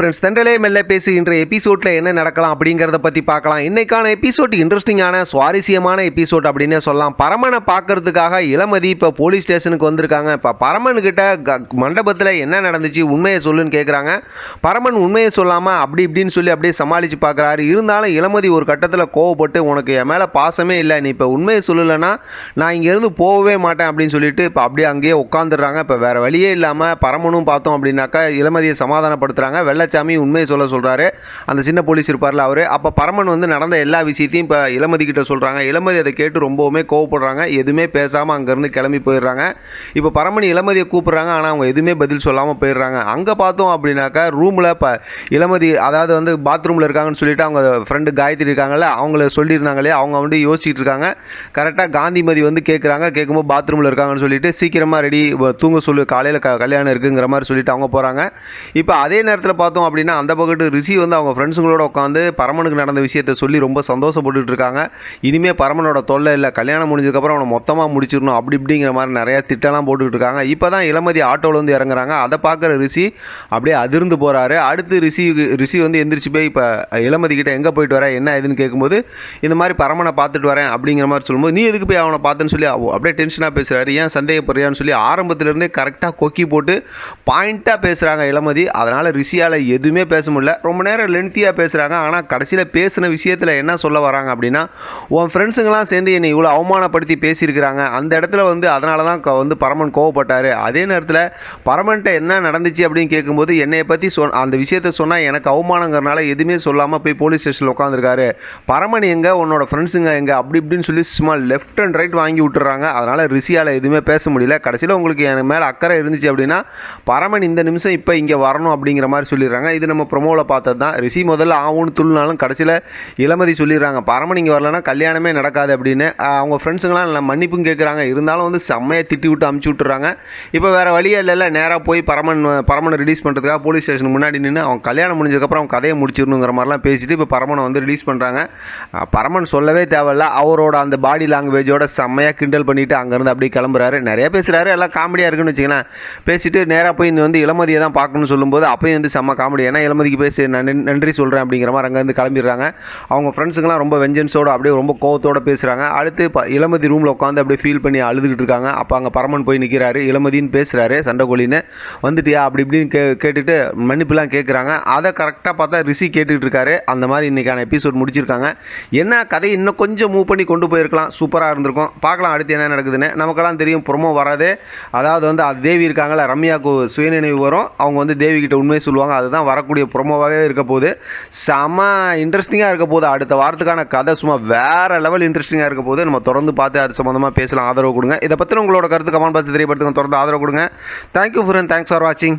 Friends தண்டலே மெல்ல பேசி இன்ற எபிசோட்ல என்ன நடக்கலாம் அப்படிங்கிறத பற்றி பார்க்கலாம். இன்னைக்கான எபிசோட் இன்ட்ரெஸ்டிங்கான சுவாரஸ்யமான எபிசோட் அப்படின்னே சொல்லலாம். பரமனை பார்க்கறதுக்காக இளமதி இப்போ போலீஸ் ஸ்டேஷனுக்கு வந்திருக்காங்க. இப்போ பரமனுக்கிட்ட க மண்டபத்தில் என்ன நடந்துச்சு உண்மையை சொல்லுன்னு கேட்குறாங்க பரமன் உண்மையை சொல்லாமல் அப்படி இப்படின்னு சொல்லி அப்படியே சமாளித்து பார்க்குறாரு. இருந்தாலும் இளமதி ஒரு கட்டத்தில் கோவப்பட்டு உனக்கு என் மேலே பாசமே இல்லை நீ இப்போ உண்மையை சொல்லலைன்னா நான் இங்கேருந்து போகவே மாட்டேன் அப்படின்னு சொல்லிட்டு இப்போ அப்படியே அங்கேயே உட்காந்துடுறாங்க இப்போ வேறு வழியே இல்லாமல் பரமனும் பார்த்தோம் அப்படின்னாக்கா இளமதியை சமாதானப்படுத்துகிறாங்க வெள்ளச்சாமி உண்மையை சொல்ல சொல்கிறாரு அந்த சின்ன போலீஸ் இருப்பார்ல அவர். அப்போ பரமன் வந்து நடந்த எல்லா விஷயத்தையும் இப்போ இளமதி கிட்ட சொல்கிறாங்க இளமதி அதை கேட்டு ரொம்பவுமே கோவப்படுறாங்க. எதுவுமே பேசாமல் அங்கேருந்து கிளம்பி போயிடுறாங்க. இப்போ பரமன் இளமதியை கூப்பிட்றாங்க. ஆனால் அவங்க எதுவுமே பதில் சொல்லாமல் போயிடுறாங்க. அங்கே பார்த்தோம் அப்படின்னாக்கா ரூமில் இப்போ இளமதி அதாவது வந்து பாத்ரூமில் இருக்காங்கன்னு சொல்லிட்டு அவங்க ஃப்ரெண்டு காயத்ரி இருக்காங்கல்ல அவங்கள சொல்லியிருந்தாங்க இல்லையா? அவங்க வந்து யோசிச்சுட்டு இருக்காங்க. கரெக்டாக காந்திமதி வந்து கேட்குறாங்க கேட்கும்போது பாத்ரூமில் இருக்காங்கன்னு சொல்லிட்டு சீக்கிரமாக ரெடி தூங்க சொல்லு. காலையில் க கல்யாணம் இருக்குங்கிற மாதிரி சொல்லிட்டு அவங்க போகிறாங்க இப்போ அதே நேரத்தில் பார்த்தோம் அப்படின்னா அந்த பக்கத்து ரிஷி வந்து அவங்க ஃப்ரெண்ட்ஸுங்களோட உட்காந்து பரமனுக்கு நடந்த விஷயத்தை சொல்லி ரொம்ப சந்தோஷப்பட்டுட்டு இருக்காங்க. இனிமேல் பரமனோட தொல்லை இல்லை. கல்யாணம் முடிஞ்சதுக்கப்புறம் அவனை மொத்தமாக முடிச்சிடணும். அப்படி இப்படிங்கிற மாதிரி நிறைய திட்டம்லாம் போட்டுக்கிட்டு இருக்காங்க. இப்போ தான் இளமதி ஆட்டோவில் வந்து இறங்குறாங்க. அதை பார்க்குற ரிஷி அப்படியே அதிர்ந்து போகிறாரு அடுத்து ரிஷி ரிஷி வந்து எந்திரிச்சு போய் இப்போ இளமதி கிட்ட எங்கே போயிட்டு வர என்ன ஏதுன்னு கேட்கும்போது இந்த மாதிரி பரமனை பார்த்துட்டு வரேன் அப்படிங்கிற மாதிரி சொல்லும்போது நீ எதுக்கு போய் அவனை பார்த்தேன்னு சொல்லி அப்படியே டென்ஷனாக பேசுகிறாரு ஏன் சந்தேகப்படுறியான்னு சொல்லி ஆரம்பத்திலேருந்தே கரெக்டாக கொக்கி போட்டு பாயிண்ட்டாக பேசுகிறாங்க இளமதி. அதனால் ரிஷியால் எதுவுமே பேச முடியல. ரொம்ப நேரம் லென்த்தியாக பேசுகிறாங்க ஆனால் கடைசியில் பேசின விஷயத்தில் என்ன சொல்ல வராங்க அப்படின்னா உன் ஃப்ரெண்ட்ஸுங்களாம் சேர்ந்து என்னை இவ்வளோ அவமானப்படுத்தி பேசியிருக்கிறாங்க. அந்த இடத்துல வந்து அதனால தான் வந்து பரமன் கோவப்பட்டார். அதே நேரத்தில் பரமன்ட்ட என்ன நடந்துச்சு அப்படின்னு கேட்கும்போது என்னை பற்றி சொ அந்த விஷயத்த சொன்னால் எனக்கு அவமானங்கிறனால எதுவுமே சொல்லாமல் போய் போலீஸ் ஸ்டேஷனில் உட்காந்துருக்காரு பரமன் எங்கே? உன்னோட ஃப்ரெண்ட்ஸுங்க எங்கே? அப்படி இப்படின்னு சொல்லி சும்மா லெஃப்ட் அண்ட் ரைட் வாங்கி விட்டுறாங்க. அதனால் ரிஷியால் எதுவுமே பேச முடியல. கடைசியில் உங்களுக்கு எனக்கு மேலே அக்கறை இருந்துச்சு அப்படின்னா பரமன் இந்த நிமிஷம் இப்போ இங்கே வரணும் அப்படிங்கிற மாதிரி சொல்லி சொல்லிடுறாங்க. இது நம்ம ப்ரொமோவில் பார்த்தது தான் ரிஷி முதல்ல ஆவுன்னு துள்ளினாலும் கடைசியில் இளமதி சொல்லிடுறாங்க. பரமன் இங்கே வரலன்னா கல்யாணமே நடக்காது அப்படின்னு. அவங்க ஃப்ரெண்ட்ஸுங்களாம் நல்லா மன்னிப்பும் கேட்குறாங்க இருந்தாலும் வந்து செம்மையாக திட்டி விட்டு அமுச்சு விட்டுறாங்க. இப்போ வேறு வழியே இல்லைல்ல. நேராக போய் பரமன் பரமனை ரிலீஸ் பண்ணுறதுக்காக போலீஸ் ஸ்டேஷன் முன்னாடி நின்று அவன் கல்யாணம் முடிஞ்சதுக்கப்புறம் அவன் கதையை முடிச்சிடணுங்கிற மாதிரிலாம் பேசிட்டு இப்போ பரமனை வந்து ரிலீஸ் பண்ணுறாங்க பரமன் சொல்லவே தேவையில்ல. அவரோட அந்த பாடி லாங்குவேஜோட செம்மையாக கிண்டல் பண்ணிட்டு அங்கேருந்து அப்படியே கிளம்புறாரு. நிறைய பேசுகிறாரு எல்லாம் காமெடியாக இருக்குன்னு வச்சுக்கலாம் பேசிட்டு நேராக போய் நீ வந்து இளமதியை தான் பார்க்கணும்னு சொல்லும்போது அப்பயும் வந்து செம்ம காமெடி. ஏன்னா இளமதிக்கு பேசி நன்- நன்றி சொல்கிறேன் அப்படிங்கிற மாதிரி அங்கேருந்து கிளம்பிடுறாங்க. அவங்க ஃப்ரெண்ட்ஸுங்கெல்லாம் ரொம்ப வெஞ்சன்ஸோடு அப்படியே ரொம்ப கோவத்தோடு பேசுகிறாங்க அடுத்து ப இளமதி ரூமில் உட்காந்து அப்படியே ஃபீல் பண்ணி அழுதுகிட்டு இருக்காங்க. அப்போ அங்கே பரமன் போய் நிற்கிறாரு இளமதின்னு பேசுகிறாரு சண்டைக்கோழின்னு வந்துட்டியா? அப்படி இப்படின்னு கே கேட்டுட்டு மன்னிப்புலாம் கேட்குறாங்க அதை கரெக்டாக பார்த்தா ரிஷி கேட்டுக்கிட்டு இருக்காரு. அந்த மாதிரி இன்றைக்கான எபிசோட் முடிச்சிருக்காங்க. என்ன கதை இன்னும் கொஞ்சம் மூவ் பண்ணி கொண்டு போயிருக்கலாம். சூப்பராக இருந்திருக்கும். பார்க்கலாம் அடுத்து என்ன நடக்குதுன்னு. நமக்கெல்லாம் தெரியும் ப்ரொமோ வராது. அதாவது வந்து அது தேவி இருக்காங்களா ரம்யாவுக்கு சுயநினைவு வரும். அவங்க வந்து தேவி கிட்ட உண்மையை சொல்லுவாங்க. அது அதுதான் வரக்கூடிய ப்ரொமோவாகவே இருக்க போகுது. செம இன்ட்ரெஸ்டிங்காக இருக்க போகுது. அடுத்த வாரத்துக்கான கதை சும்மா வேற லெவல் இன்ட்ரெஸ்டிங்காக இருக்க போது நம்ம தொடர்ந்து பார்த்து அது சம்மந்தமாக பேசலாம். ஆதரவு கொடுங்க. இதை பற்றி உங்களோட கருத்து கமெண்ட் பாக்ஸ் தெரியப்படுத்துங்க. தொடர்ந்து ஆதரவு கொடுங்க. தேங்க்யூ ஃபார் தேங்க்ஸ் ஃபார் வாட்சிங்